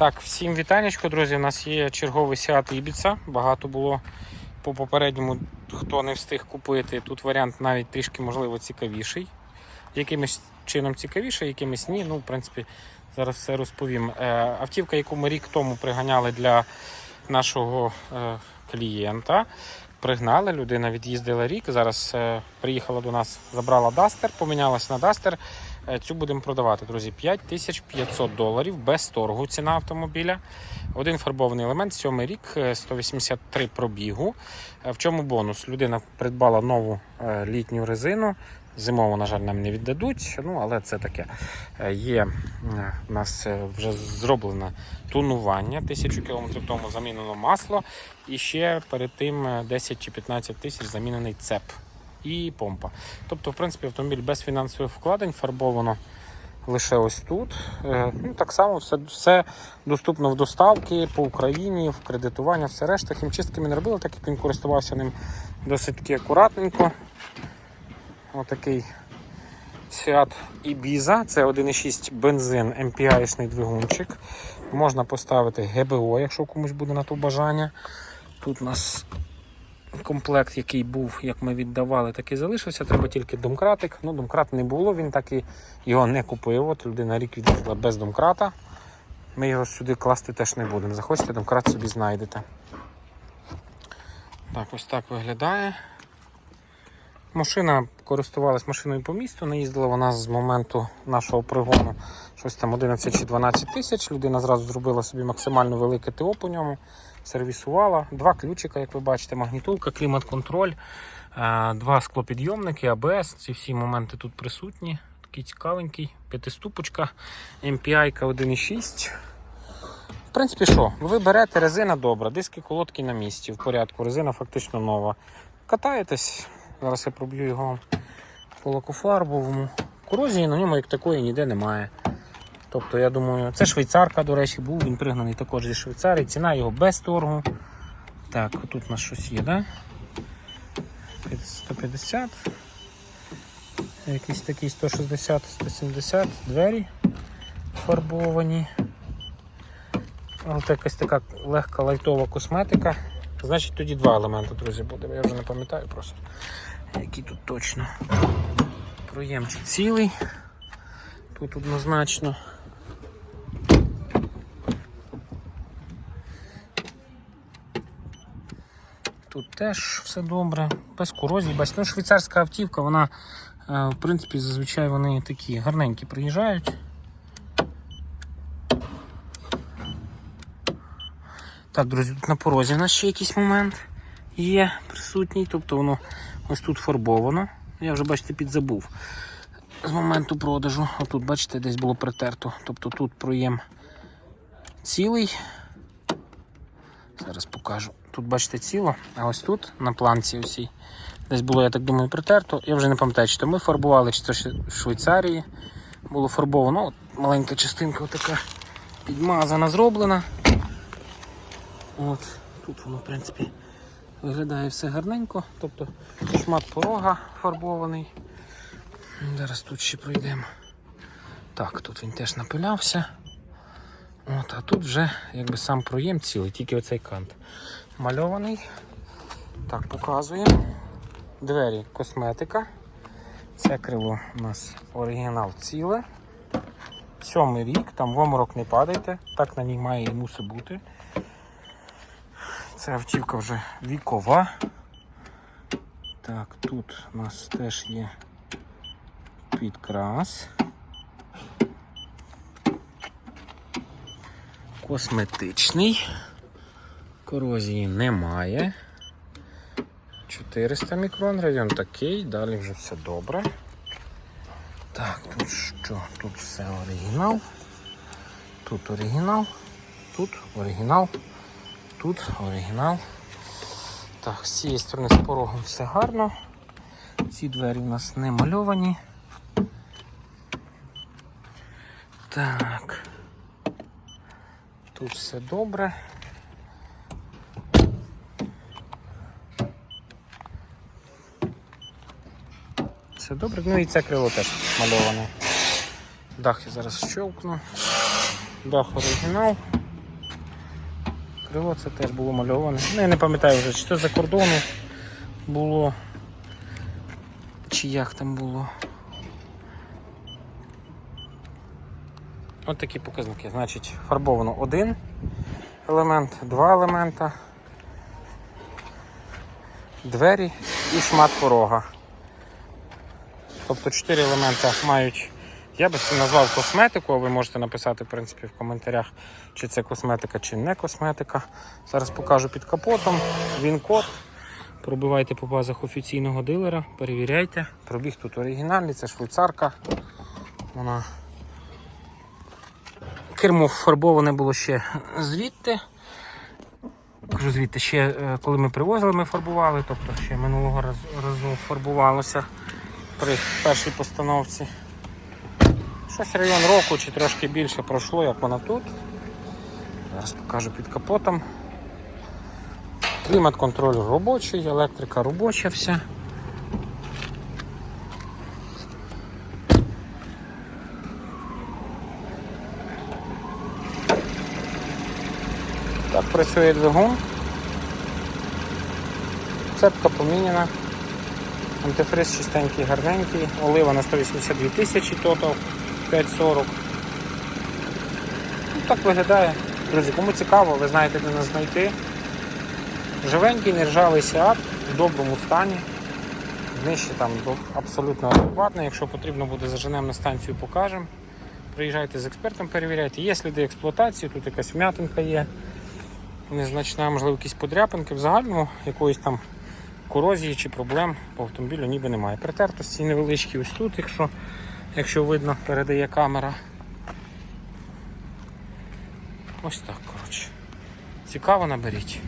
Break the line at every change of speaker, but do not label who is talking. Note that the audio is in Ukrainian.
Так, всім вітанечко, друзі. У нас є черговий Seat Ibiza. Багато було по попередньому, хто не встиг купити. Тут варіант навіть трішки, можливо, цікавіший. Якимось чином цікавіший, якимось ні. Ну, в принципі, зараз все розповім. Е, автівка, яку ми рік тому приганяли для нашого е, клієнта. Пригнали, людина від'їздила рік. Зараз е, приїхала до нас, забрала Дастер, помінялась на Дастер. Е, Цю будемо продавати, друзі. 5500 доларів без торгу. Ціна автомобіля. Один фарбований елемент, сьомий рік, е, 183 пробігу. Е, В чому бонус? Людина придбала нову е, літню резину. Зимову, на жаль, нам не віддадуть, ну але це таке. Е, Є е, у нас е, вже зроблене тонування. Тисячу кілометрів тому замінено масло. І ще перед тим е, 10 чи 15 тисяч замінений цеп і помпа. Тобто, в принципі, автомобіль без фінансових вкладень фарбовано лише ось тут. Е, Ну, так само все, все доступно в доставки по Україні, в кредитування, все решта. Хімчистки ми не робили, так як він користувався ним досить таки акуратненько. Отакий Seat Ibiza. Це 1,6 бензин, MPI-шний двигунчик. Можна поставити ГБО, якщо комусь буде на то бажання. Тут у нас комплект, який був, як ми віддавали, так і залишився. Треба тільки домкратик. Ну, домкрат не було, він так і його не купив. От людина рік від'їздила без домкрата. Ми його сюди класти теж не будемо. Захочете, домкрат собі знайдете. Так, ось так виглядає. Машина користувалась машиною по місту, не їздила вона з моменту нашого пригону щось там 11 чи 12 тисяч. Людина зразу зробила собі максимально велике ТО по ньому, сервісувала. Два ключика, як ви бачите, магнітулка, клімат-контроль, е, два склопідйомники, АБС. Ці всі моменти тут присутні. Такий цікавенький, п'ятиступочка, MPI 1.6. В принципі, що? Ви берете резина добра, диски колодки на місці, в порядку, резина фактично нова. Катаєтесь, зараз я проб'ю його по лакофарбовому. Корозії на ньому як такої ніде немає. Тобто, я думаю, це швейцарка, до речі, був, він пригнаний також зі Швейцарії. Ціна його без торгу. Так, тут у нас щось є, да? 150. Якийсь такий 160-170 двері фарбовані. Ось якась така легка лайтова косметика. Значить тоді два елементи, друзі, буде. Я вже не пам'ятаю просто, які тут точно. Проємчик цілий. Тут однозначно. Тут теж все добре, без корозії. Бачите, ну, швейцарська автівка, вона, е, в принципі, зазвичай вони такі гарненькі приїжджають. Так, друзі, тут на порозі у нас ще якийсь момент є присутній, тобто воно ось тут фарбовано. Я вже, бачите, підзабув з моменту продажу. Отут, бачите, десь було притерто. Тобто тут проєм цілий. Зараз покажу. Тут, бачите, ціло, а ось тут на планці усій. Десь було, я так думаю, притерто. Я вже не пам'ятаю, чи то ми фарбували, чи це ще в Швейцарії було фарбовано. От маленька частинка така підмазана, зроблена. От, Тут воно, в принципі, виглядає все гарненько. Тобто шмат порога фарбований. Зараз тут ще пройдемо. Так, тут він теж напилявся. От, а тут вже якби сам проєм цілий, тільки оцей кант. Мальований. Так, показуємо. Двері косметика. Це крило у нас оригінал ціле. Сьомий рік, там в оморок не падайте, так на ній має і мусить бути. Це автівка вже вікова. Так, тут у нас теж є підкрас. Косметичний. Корозії немає. 400 мікрон, район такий, далі вже все добре. Так, тут що? Тут все оригінал. Тут оригінал, тут оригінал, тут оригінал. Так, з цієї сторони з порогом все гарно. Ці двері у нас не мальовані. Так. Тут все добре. Все добре. Ну і це крило теж мальоване. Дах я зараз щелкну. Дах оригінал. Крило це теж було мальоване. Ну, я не пам'ятаю вже, чи це за кордону було, чи як там було. Ось такі показники. Значить, фарбовано один елемент, два елемента, двері і шмат порога. Тобто чотири елемента мають. Я би це назвав косметику, а ви можете написати в принципі, в коментарях, чи це косметика, чи не косметика. Зараз покажу під капотом. Він код. Пробивайте по базах офіційного дилера, перевіряйте. Пробіг тут оригінальний, це швейцарка. Вона кермо фарбоване було ще звідти. Кажу звідти ще е, коли ми привозили, ми фарбували, тобто ще минулого разу, разу фарбувалося при першій постановці. Щось район року чи трошки більше пройшло, як вона тут. Зараз покажу під капотом. Клімат контроль робочий, електрика робоча вся. Так працює двигун. Цепка поміняна. Антифриз чистенький, гарненький. Олива на 182 тисячі тотал 540. Ну, так виглядає. Друзі, кому цікаво, ви знаєте, де нас знайти. Живенький, нержавий сіат в доброму стані. Нижче там абсолютно адекватно. Якщо потрібно буде заженемо на станцію, покажемо. Приїжджайте з експертом, перевіряйте. Є сліди експлуатації, тут якась вм'ятинка є. Незначна, можливо, якісь подряпинки. В загальному якоїсь там корозії чи проблем по автомобілю ніби немає. Притертості невеличкі ось тут, якщо, якщо видно, передає камера. Ось так, коротше. Цікаво, наберіть.